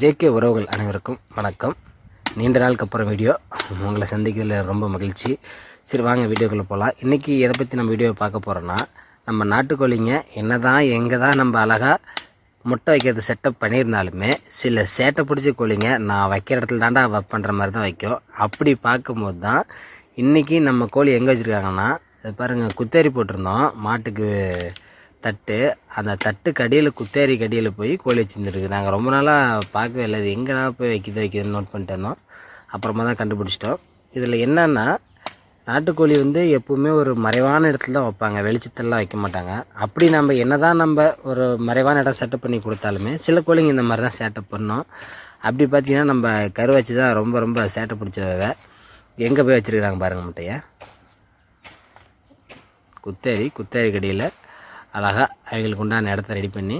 JK உறவுகள் அனைவருக்கும் வணக்கம். நீண்ட நாளுக்கு அப்புறம் வீடியோ. உங்களை சந்திக்கிறதுல ரொம்ப மகிழ்ச்சி. சரி வாங்க வீடியோக்குள்ளே போகலாம் இன்றைக்கி எதை பற்றி நம்ம வீடியோ பார்க்க போகிறோன்னா நம்ம நாட்டுக்கோழிங்க என்ன தான் எங்கே தான் நம்ம அழகாக முட்டை வைக்கிறது செட்டப் பண்ணியிருந்தாலுமே சில சேட்டை பிடிச்ச கோழிங்க நான் வைக்கிற இடத்துல தாண்டா வைப்பன்ற மாதிரி தான் வைக்கும். அப்படி பார்க்கும்போது தான் இன்றைக்கி நம்ம கோழி எங்கே வச்சுருக்காங்கன்னா பாருங்கள் குத்தேரி போட்டிருந்தோம். மாட்டுக்கு தட்டு அந்த தட்டு கடியில் குத்தேரி கடியில் போய் கோழி வச்சுருந்துருக்கு. நாங்கள் ரொம்ப நாளாக பார்க்கவே இல்லை. அது எங்கேடா போய் வைக்கிது வைக்கிதுன்னு நோட் பண்ணிட்டு இருந்தோம். அப்புறமா தான் கண்டுபிடிச்சிட்டோம். இதில் என்னென்னா நாட்டுக்கோழி வந்து எப்போவுமே ஒரு மறைவான இடத்துல தான் வைப்பாங்க. வெளிச்சத்தெல்லாம் வைக்க மாட்டாங்க. அப்படி நம்ம என்ன தான் நம்ம ஒரு மறைவான இடம் செட்டப் பண்ணி கொடுத்தாலுமே சில கோழிங்க இந்த மாதிரி தான் செட்டப் பண்ணோம். அப்படி பார்த்தீங்கன்னா நம்ம கரு வச்சு தான் ரொம்ப ரொம்ப சேட்டை பிடிச்சவங்க. எங்கே போய் வச்சுருக்குறாங்க பாருங்கள் முட்டையை. குத்தேரி குத்தேரி கடியில். அழகாக அவைகளுக்கு உண்டான இடத்த ரெடி பண்ணி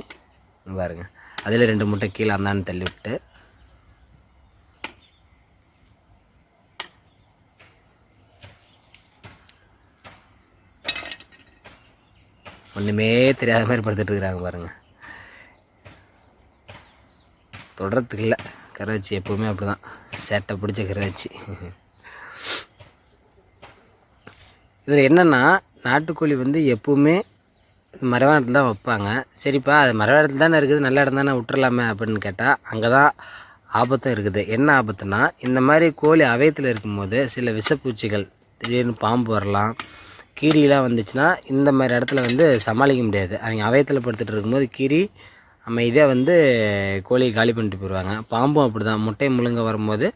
பாருங்கள் பாருங்க. அதில் ரெண்டு முட்டை கீழே அந்தான்னு தள்ளி விட்டு ஒன்றுமே தெரியாத மாதிரி படுத்துட்ருக்குறாங்க பாருங்கள் தொடரத்துக்கு இல்லை கரவச்சி எப்போவுமே அப்படி தான் சேட்டை பிடிச்ச கரவச்சி. இதில் என்னென்னா நாட்டுக்கோழி வந்து எப்போவுமே மரவான தான் வைப்பாங்க. சரிப்பா அது மரவான இடத்துல தானே இருக்குது நல்ல இடம் தானே விட்டுறலாமே அப்படின்னு கேட்டால் அங்கே தான் ஆபத்தும் இருக்குது. என்ன ஆபத்துனா இந்த மாதிரி கோழி அவயத்தில் இருக்கும்போது சில விஷப்பூச்சிகள் திடீர்னு பாம்பு வரலாம் கீரிலாம் வந்துச்சுன்னா இந்த மாதிரி இடத்துல வந்து சமாளிக்க முடியாது. அவங்க அவயத்தில் படுத்துட்டு இருக்கும்போது கீரி அமைதியாக வந்து கோழியை காலி பண்ணிட்டு போயிடுவாங்க பாம்பும் அப்படி தான் முட்டை முழுங்க வரும்போது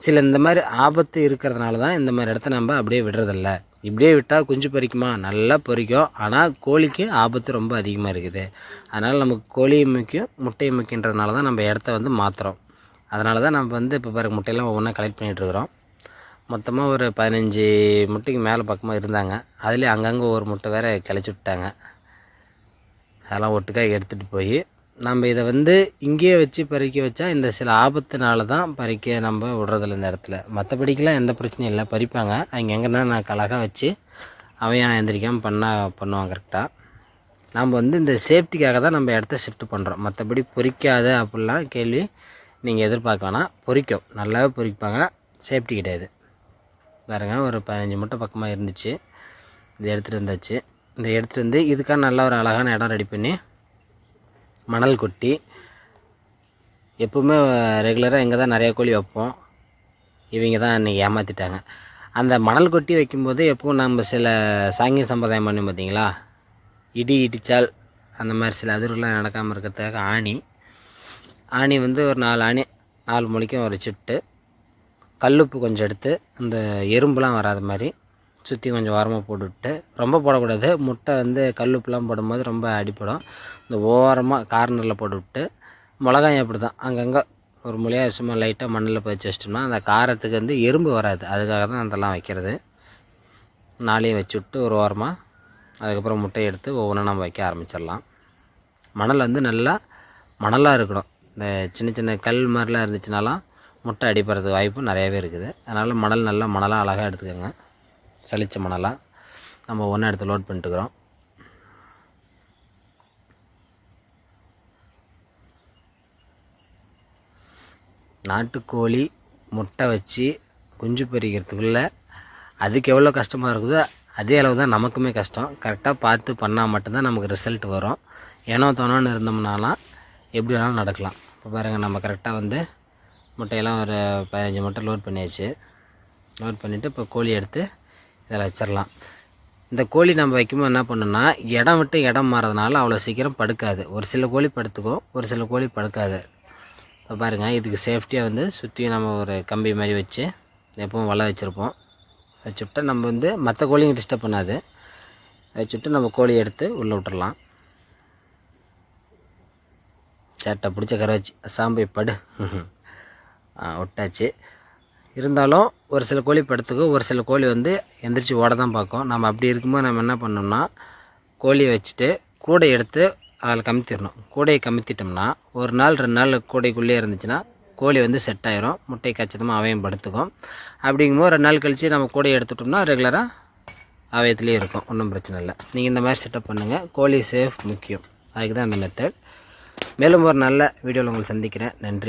சில இந்த மாதிரி ஆபத்து இருக்கிறதுனால தான் இந்த மாதிரி இடத்த நம்ம அப்படியே விடுறதில்ல. இப்படியே விட்டால் குஞ்சு பொரிக்குமா நல்லா பொரிக்கும் ஆனால் கோழிக்கு ஆபத்து ரொம்ப அதிகமாக இருக்குது. அதனால் நமக்கு கோழியும் முக்கியம் முட்டையும் முக்கியன்றதுனால தான் நம்ம இடத்த வந்து மாற்றுறோம் அதனால தான் நம்ம வந்து இப்போ பாருங்க முட்டையெல்லாம் ஒவ்வொன்றா கலெக்ட் பண்ணிகிட்ருக்குறோம் மொத்தமாக ஒரு பதினஞ்சு முட்டைக்கு மேலே பக்கமாக இருந்தாங்க. அதுலேயே அங்கங்கே ஒரு முட்டை வேறு கிளச்சி விட்டாங்க அதெல்லாம் ஒட்டுக்காக எடுத்துகிட்டு போய் நம்ம இதை வந்து இங்கேயே வச்சு பறிக்க வச்சா இந்த சில ஆபத்துனால தான் பறிக்க நம்ம விடுறதில்ல இந்த இடத்துல. மற்றபடிக்கெலாம் எந்த பிரச்சனையும் இல்லை. பறிப்பாங்க. அவங்க எங்கன்னா நான் கலகாக வச்சு அவன் எந்திரிக்காமல் பண்ணால் பண்ணுவான் கரெக்டாக நம்ம வந்து இந்த சேஃப்டிக்காக தான் நம்ம இடத்த ஷிஃப்ட் பண்ணுறோம் மற்றபடி பொறிக்காத அப்படிலாம் கேள்வி நீங்கள் எதிர்பார்க்க வேணாம். பொறிக்கும். நல்லாவே பொறிப்பாங்க. சேஃப்டி கிடையாது பாருங்க ஒரு பதினஞ்சு மூட்டை பக்கமாக இருந்துச்சு. இது எடுத்துகிட்டு வந்தாச்சு. இந்த எடுத்துகிட்டு வந்து இதுக்காக நல்ல ஒரு அழகான இடம் ரெடி பண்ணி மணல் கொட்டி. எப்பவுமே ரெகுலராக இங்கே தான் நிறைய கோழி வைப்போம். இவங்க தான் இன்றைக்கி ஏமாற்றிட்டாங்க அந்த மணல் கொட்டி வைக்கும்போது எப்பவும் நம்ம சில சாங்கிய சம்பிரதாயம் பண்ணி பார்த்தீங்களா இடி இடித்தால் அந்த மாதிரி சில அதிர்வுலாம் நடக்காமல் இருக்கிறதுக்காக ஆணி. ஆணி வந்து ஒரு நாலு ஆணி நாலு மணிக்கும் ஒரு சுட்டு. கல்லுப்பு கொஞ்சம் எடுத்து அந்த எறும்புலாம் வராத மாதிரி சுற்றி கொஞ்சம் ஓரமாக போட்டுவிட்டு ரொம்ப போடக்கூடாது. முட்டை வந்து கல்லுப்புலாம் போடும்போது ரொம்ப அடிப்படும் இந்த ஓரமாக கார்னரில் போட்டுவிட்டு மிளகாயும் அப்படி தான் அங்கங்கே ஒரு மொழியாக சும்மா லைட்டாக மண்ணில் பதிச்சு வச்சிட்டோம்னா அந்த காரத்துக்கு வந்து எறும்பு வராது. அதுக்காக தான் அதெல்லாம் வைக்கிறது. நாளையும் வச்சு விட்டு ஒரு ஓரமாக அதுக்கப்புறம் முட்டையை எடுத்து ஒவ்வொன்றா நம்ம வைக்க ஆரம்பிச்சிடலாம். மணல் வந்து நல்லா மணலாக இருக்கணும். இந்த சின்ன சின்ன கல் மாதிரிலாம் இருந்துச்சுனாலாம் முட்டை அடிப்படுறதுக்கு வாய்ப்பு நிறையவே இருக்குது. அதனால் மணல் நல்லா மணலாக அழகாக எடுத்துக்கோங்க. சளிச்ச மணலாம் நம்ம ஒன்றா இடத்துல லோட் பண்ணிட்டுக்கிறோம். நாட்டுக்கோழி முட்டை வச்சு குஞ்சு பொரிக்கிறதுக்குள்ளே அதுக்கு எவ்வளோ கஷ்டமாக இருக்குதோ அதே அளவு தான் நமக்குமே கஷ்டம். கரெக்டாக பார்த்து பண்ணால் மட்டும்தான் நமக்கு ரிசல்ட் வரும். ஏனோ தோணோன்னு இருந்தோம்னாலாம் எப்படி வேணாலும் நடக்கலாம். இப்போ பாருங்கள் நம்ம கரெக்டாக வந்து முட்டையெல்லாம் ஒரு பதினஞ்சு முட்டை லோட் பண்ணியாச்சு. லோட் பண்ணிவிட்டு இப்போ கோழி எடுத்து இதில் வச்சிடலாம் இந்த கோழி நம்ம வைக்கும்போது என்ன பண்ணணும்னா இடம் விட்டு இடம் மாறதுனால அவ்வளோ சீக்கிரம் படுக்காது. ஒரு சில கோழி படுத்துக்கும் ஒரு சில கோழி படுக்காது. இப்போ பாருங்கள் இதுக்கு சேஃப்டியாக வந்து சுற்றியும் நம்ம ஒரு கம்பி மாதிரி வச்சு எப்பவும் வலை வச்சுருப்போம். வச்சுவிட்டா நம்ம வந்து மற்ற கோழியும் டிஸ்டர்ப் பண்ணாது. வச்சுட்டு நம்ம கோழி எடுத்து உள்ளே விட்டுடலாம் சேட்டை பிடிச்ச கரை வச்சு சாம்பை படு. விட்டாச்சு. இருந்தாலும் ஒரு சில கோழி படுத்துக்கும் ஒரு சில கோழி வந்து எந்திரிச்சு ஓட தான் பார்க்கும். நம்ம அப்படி இருக்கும்போது நம்ம என்ன பண்ணோம்னா கோழியை வச்சுட்டு கூடை எடுத்து அதில் கமுத்திடணும். கூடையை கமுத்திட்டோம்னா ஒரு நாள் ரெண்டு நாள் கூடைக்குள்ளே இருந்துச்சுன்னா கோழி வந்து செட் ஆயிரும். முட்டை கச்சிதமாக அவையும் படுத்துக்கும். அப்படிங்கும்போது ரெண்டு நாள் கழித்து நம்ம கூடையை எடுத்துட்டோம்னா ரெகுலராக அவயத்துலேயே இருக்கும். ஒன்றும் பிரச்சனை இல்லை. நீங்கள் இந்த மாதிரி செட்டப் பண்ணுங்கள் கோழி சேஃப் முக்கியம். அதுக்கு தான் அந்த மெத்தட் மேலும் ஒரு நல்ல வீடியோவில் உங்களை சந்திக்கிறேன். நன்றி.